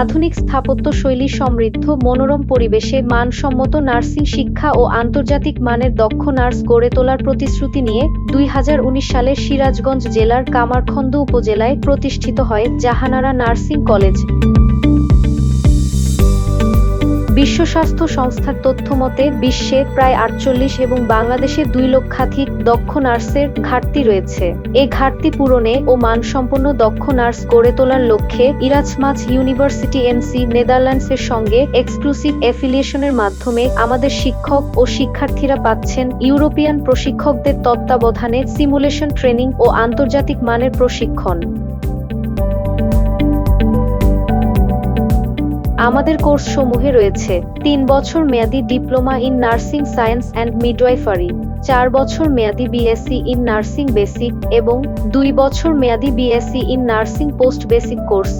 আধুনিক স্থাপত্য শৈলী সমৃদ্ধ, মনোরম পরিবেশে মানসম্মত নার্সিং শিক্ষা ও আন্তর্জাতিক মানের দক্ষ নার্স গড়ে তোলার প্রতিশ্রুতি নিয়ে দুই হাজার উনিশ সালে সিরাজগঞ্জ জেলার কামারখন্দ উপজেলায় প্রতিষ্ঠিত হয় জাহানারা নার্সিং কলেজ। বিশ্ব স্বাস্থ্য সংস্থার তথ্য মতে, বিশ্বে প্রায় আটচল্লিশ এবং বাংলাদেশে দুই লক্ষাধিক দক্ষ নার্সের ঘাটতি রয়েছে। এ ঘাটতি পূরণে ও মানসম্পন্ন দক্ষ নার্স গড়ে তোলার লক্ষ্যে ইরাজমাচ ইউনিভার্সিটি এমসি নেদারল্যান্ডসের সঙ্গে এক্সক্লুসিভ অ্যাফিলিয়েশনের মাধ্যমে আমাদের শিক্ষক ও শিক্ষার্থীরা পাচ্ছেন ইউরোপিয়ান প্রশিক্ষকদের তত্ত্বাবধানে সিমুলেশন ট্রেনিং ও আন্তর্জাতিক মানের প্রশিক্ষণ। আমাদের কোর্স সমূহে রয়েছে তিন বছর মেয়াদী diploma in nursing science and midwifery, চার বছর মেয়াদী বিএসসি ইন নার্সিং বেসিক এবং দুই বছর মেয়াদী BSc in nursing post basic course,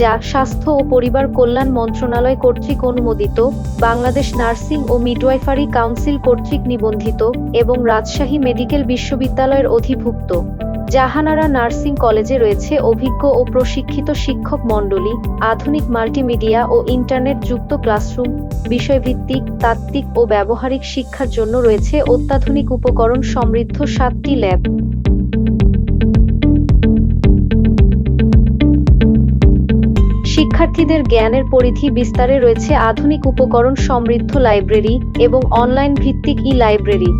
যা স্বাস্থ্য ও পরিবার কল্যাণ মন্ত্রণালয় কর্তৃক অনুমোদিত, বাংলাদেশ নার্সিং ও মিডওয়াইফারি কাউন্সিল কর্তৃক নিবন্ধিত এবং রাজশাহী মেডিকেল বিশ্ববিদ্যালয়ের অধিভুক্ত। জাহানারা নার্সিং কলেজে রয়েছে অভিজ্ঞ ও প্রশিক্ষিত শিক্ষক মণ্ডলী, আধুনিক মাল্টিমিডিয়া ও ইন্টারনেট যুক্ত ক্লাসরুম, বিষয়ভিত্তিক, তাত্ত্বিক ও ব্যবহারিক শিক্ষার জন্য রয়েছে অত্যাধুনিক উপকরণ সমৃদ্ধ সাতটি ল্যাব। শিক্ষার্থীদের জ্ঞানের পরিধি বিস্তারে রয়েছে আধুনিক উপকরণ সমৃদ্ধ লাইব্রেরি এবং অনলাইন ভিত্তিক ই লাইব্রেরি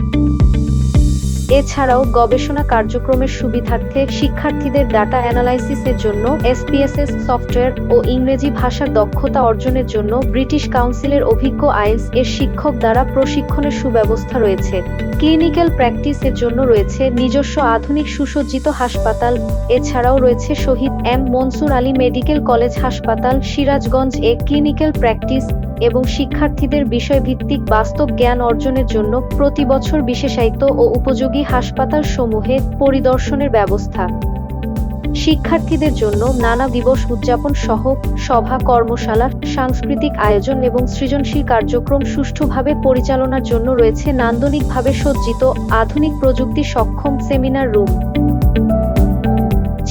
এছাড়াও গবেষণা কার্যক্রমের সুবিধার্থে শিক্ষার্থীদের ডাটা অ্যানালাইসিসের জন্য এসপিএসএস সফটওয়্যার ও ইংরেজি ভাষার দক্ষতা অর্জনের জন্য ব্রিটিশ কাউন্সিলের অভিজ্ঞ আইএলস এর শিক্ষক দ্বারা প্রশিক্ষণের সুব্যবস্থা রয়েছে। ক্লিনিক্যাল প্র্যাকটিসের জন্য রয়েছে নিজস্ব আধুনিক সুসজ্জিত হাসপাতাল, এছাড়াও রয়েছে Shaheed M Monsur Ali medical college হাসপাতাল, সিরাজগঞ্জ এ ক্লিনিক্যাল প্র্যাকটিস এবং শিক্ষার্থীদের বিষয়ভিত্তিক বাস্তব জ্ঞান অর্জনের জন্য প্রতি বছর বিশেষায়িত ও উপযোগী হাসপাতাল সমূহে পরিদর্শনের ব্যবস্থা। শিক্ষার্থীদের জন্য নানা দিবস উদযাপন সহ সভা, কর্মশালা, সাংস্কৃতিক আয়োজন এবং সৃজনশীল কার্যক্রম সুষ্ঠুভাবে পরিচালনার জন্য রয়েছে নান্দনিকভাবে সজ্জিত আধুনিক প্রযুক্তি সক্ষম সেমিনার রুম।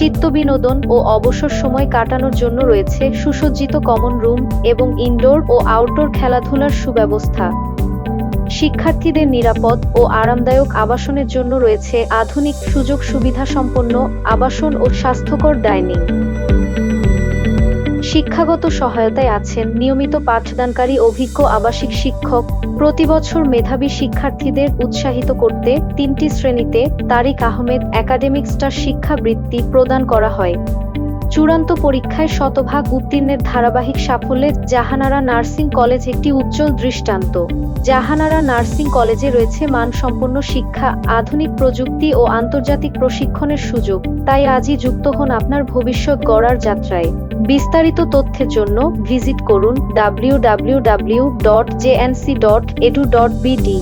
চিত্ত বিনোদন ও অবসর সময় কাটানোর জন্য রয়েছে সুসজ্জিত কমন রুম এবং ইনডোর ও আউটডোর খেলাধুলার সুব্যবস্থা। শিক্ষার্থীদের নিরাপদ ও আরামদায়ক আবাসনের জন্য রয়েছে আধুনিক সুযোগ সুবিধা সম্পন্ন আবাসন ও স্বাস্থ্যকর ডাইনিং। শিক্ষাগত সহায়তায় আছেন নিয়মিত পাঠদানকারী, অভিজ্ঞ আবাসিক শিক্ষক। প্রতি বছর মেধাবী শিক্ষার্থীদের উৎসাহিত করতে তিনটি শ্রেণীতে তারিক আহমেদ একাডেমিক স্টার শিক্ষাবৃত্তি প্রদান করা হয়। চূড়ান্ত পরীক্ষায় শতভাগ উত্তীর্ণের ধারাবাহিক সাফল্যে জাহানারা নার্সিং কলেজ একটি উজ্জ্বল দৃষ্টান্ত। জাহানারা নার্সিং কলেজে রয়েছে মানসম্পন্ন শিক্ষা, আধুনিক প্রযুক্তি ও আন্তর্জাতিক প্রশিক্ষণের সুযোগ। তাই আজই যুক্ত হন আপনার ভবিষ্যৎ গড়ার যাত্রায়। বিস্তারিত তথ্যের জন্য ভিজিট করুন W W W dot J JNC dot edu dot BD